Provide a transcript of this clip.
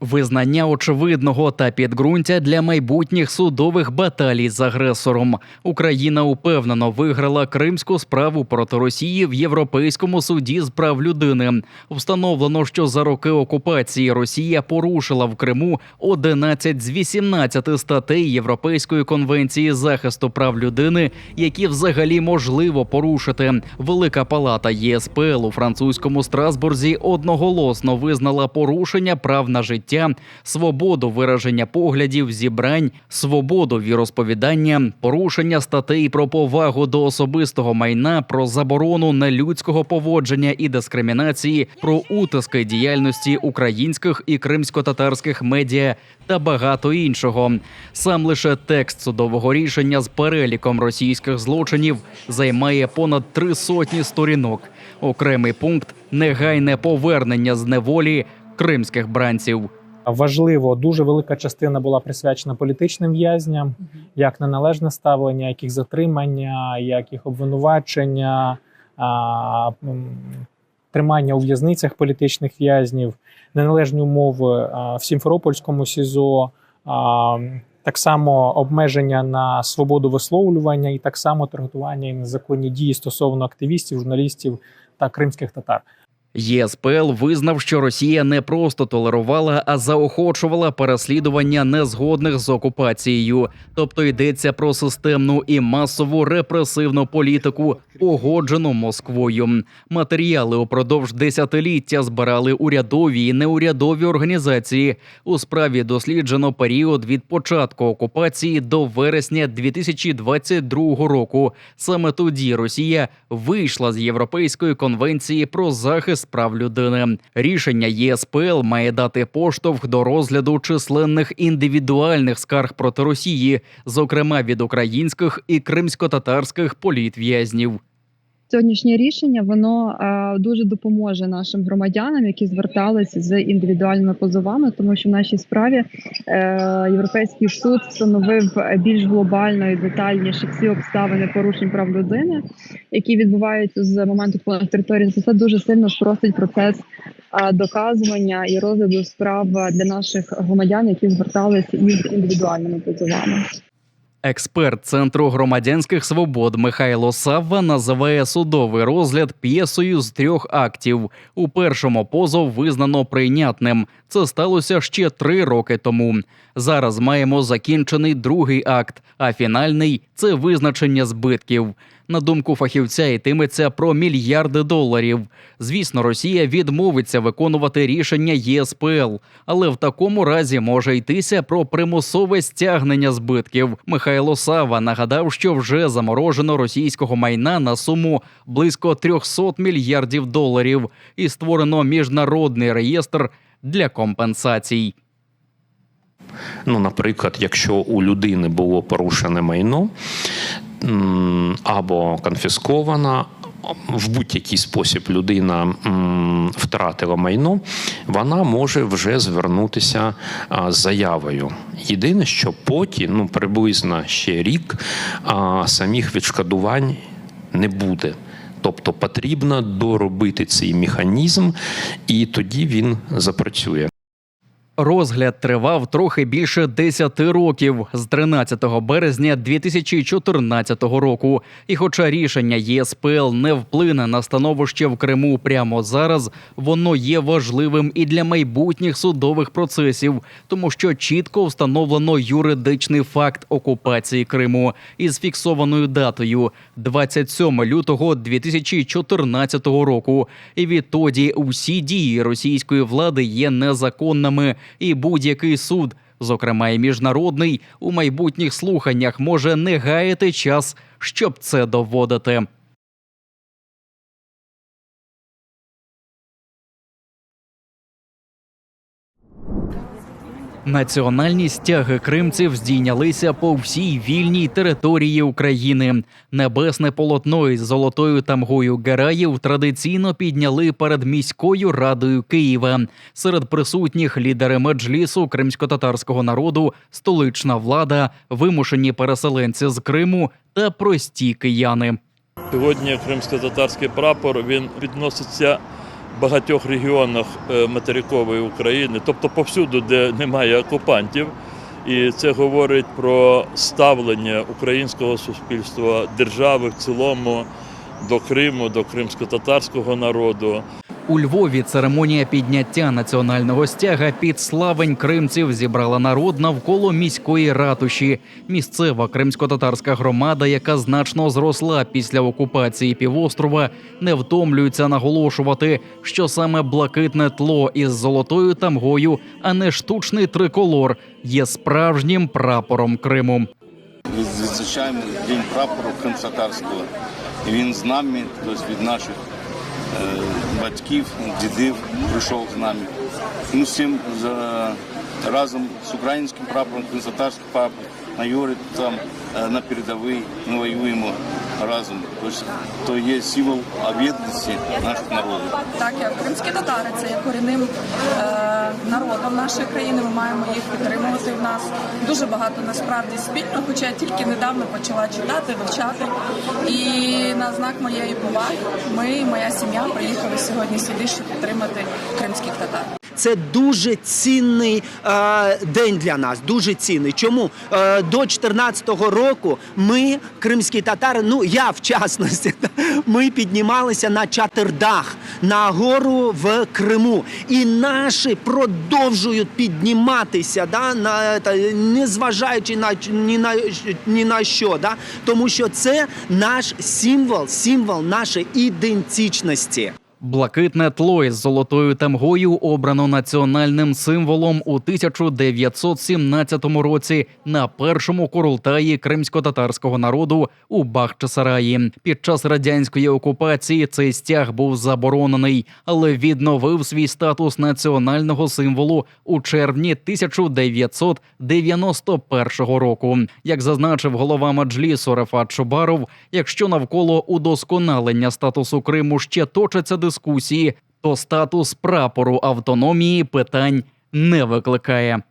Визнання очевидного та підґрунтя для майбутніх судових баталій з агресором. Україна упевнено виграла кримську справу проти Росії в Європейському суді з прав людини. Встановлено, що за роки окупації Росія порушила в Криму 11 з 18 статей Європейської конвенції захисту прав людини, які взагалі можливо порушити. Велика палата ЄСПЛ у французькому Страсбурзі одноголосно визнала порушення прав на життя, свободу вираження поглядів, зібрань, свободу віросповідання, порушення статей про повагу до особистого майна, про заборону нелюдського поводження і дискримінації, про утиски діяльності українських і кримсько-татарських медіа та багато іншого. Сам лише текст судового рішення з переліком російських злочинів займає понад три сотні сторінок. Окремий пункт негайне повернення з неволі кримських бранців. Важливо, дуже велика частина була присвячена політичним в'язням, як неналежне ставлення, як їх затримання, як їх обвинувачення, тримання у в'язницях політичних в'язнів, неналежні умови в Сімферопольському СІЗО, так само обмеження на свободу висловлювання, і так само таргетування і незаконні дії стосовно активістів, журналістів та кримських татар. ЄСПЛ визнав, що Росія не просто толерувала, а заохочувала переслідування незгодних з окупацією. Тобто йдеться про системну і масову репресивну політику, погоджену Москвою. Матеріали упродовж десятиліття збирали урядові і неурядові організації. У справі досліджено період від початку окупації до вересня 2022 року. Саме тоді Росія вийшла з Європейської конвенції про захист прав людини. Рішення ЄСПЛ має дати поштовх до розгляду численних індивідуальних скарг проти Росії, зокрема від українських і кримсько-татарських політв'язнів. Сьогоднішнє рішення воно е, дуже допоможе нашим громадянам, які зверталися з індивідуальними позовами, тому що в нашій справі е, європейський суд встановив більш глобально і детальніше всі обставини порушень прав людини, які відбуваються з моменту впливу території. Це дуже сильно спростить процес е, доказування і розгляду справ для наших громадян, які зверталися із індивідуальними позовами. Експерт Центру громадянських свобод Михайло Савва називає судовий розгляд п'єсою з трьох актів. У першому позов визнано прийнятним. Це сталося ще три роки тому. Зараз маємо закінчений другий акт, а фінальний це визначення збитків. На думку фахівця, йтиметься про мільярди доларів. Звісно, Росія відмовиться виконувати рішення ЄСПЛ, але в такому разі може йтися про примусове стягнення збитків. Михайло Сава нагадав, що вже заморожено російського майна на суму близько 300 мільярдів доларів і створено міжнародний реєстр для компенсацій. Ну, наприклад, якщо у людини було порушене майно або конфісковано, в будь-який спосіб людина втратила майно, вона може вже звернутися з заявою. Єдине, що потім, ну приблизно ще рік, самих відшкодувань не буде. Тобто потрібно доробити цей механізм, і тоді він запрацює. Розгляд тривав трохи більше 10 років з 13 березня 2014 року. І, хоча рішення ЄСПЛ не вплине на становище в Криму прямо зараз, воно є важливим і для майбутніх судових процесів, тому що чітко встановлено юридичний факт окупації Криму із фіксованою датою 27 лютого 2014 року. І відтоді усі дії російської влади є незаконними і будь-який суд, зокрема і міжнародний, у майбутніх слуханнях може не гаяти час, щоб це доводити. Національні стяги кримців здійнялися по всій вільній території України. Небесне полотно із золотою тамгою Гераїв традиційно підняли перед міською радою Києва. Серед присутніх лідери меджлісу кримсько-татарського народу, столична влада, вимушені переселенці з Криму та прості кияни. Сьогодні кримсько-татарський прапор він відноситься багатьох регіонах е, материкової України, тобто повсюду, де немає окупантів. І це говорить про ставлення українського суспільства, держави в цілому до Криму, до кримсько-татарського народу. У Львові церемонія підняття національного стяга під славень кримців зібрала народ навколо міської ратуші. Місцева кримсько-татарська громада, яка значно зросла після окупації півострова, не втомлюється наголошувати, що саме блакитне тло із золотою тамгою, а не штучний триколор, є справжнім прапором Криму. відзначаємо День прапору кримськотарського. І він з нами, тобто від наших батьків, дідів прийшов з нами. Ми всім за, разом з українським прапором, кримськотарським прапором, на Юрі, там е, на передовій ми воюємо разом. То є символ об'єднаності наших народів. Так, як кримські татари, це є корінним е, народом нашої країни. Ми маємо їх підтримувати в нас. Дуже багато насправді спільно, хоча я тільки недавно почала читати, вивчати. І на знак моєї поваги ми, моя сім'я, приїхали сьогодні сюди, щоб підтримати кримських татар. Це дуже цінний е, день для нас. Дуже цінний. Чому е, до 14-го року ми, кримські татари, ну я в частності, ми піднімалися на чатирдах на гору в Криму, і наші продовжують підніматися, да, на та, незважаючи на ні на ні на що, да, тому що це наш символ, символ нашої ідентичності. Блакитне тло із золотою тамгою обрано національним символом у 1917 році на першому курултаї кримсько-татарського народу у Бахчисараї. Під час радянської окупації цей стяг був заборонений, але відновив свій статус національного символу у червні 1991 року. Як зазначив голова Маджлісу Рафат Чубаров, якщо навколо удосконалення статусу Криму ще точаться дискусії, то статус прапору автономії питань не викликає.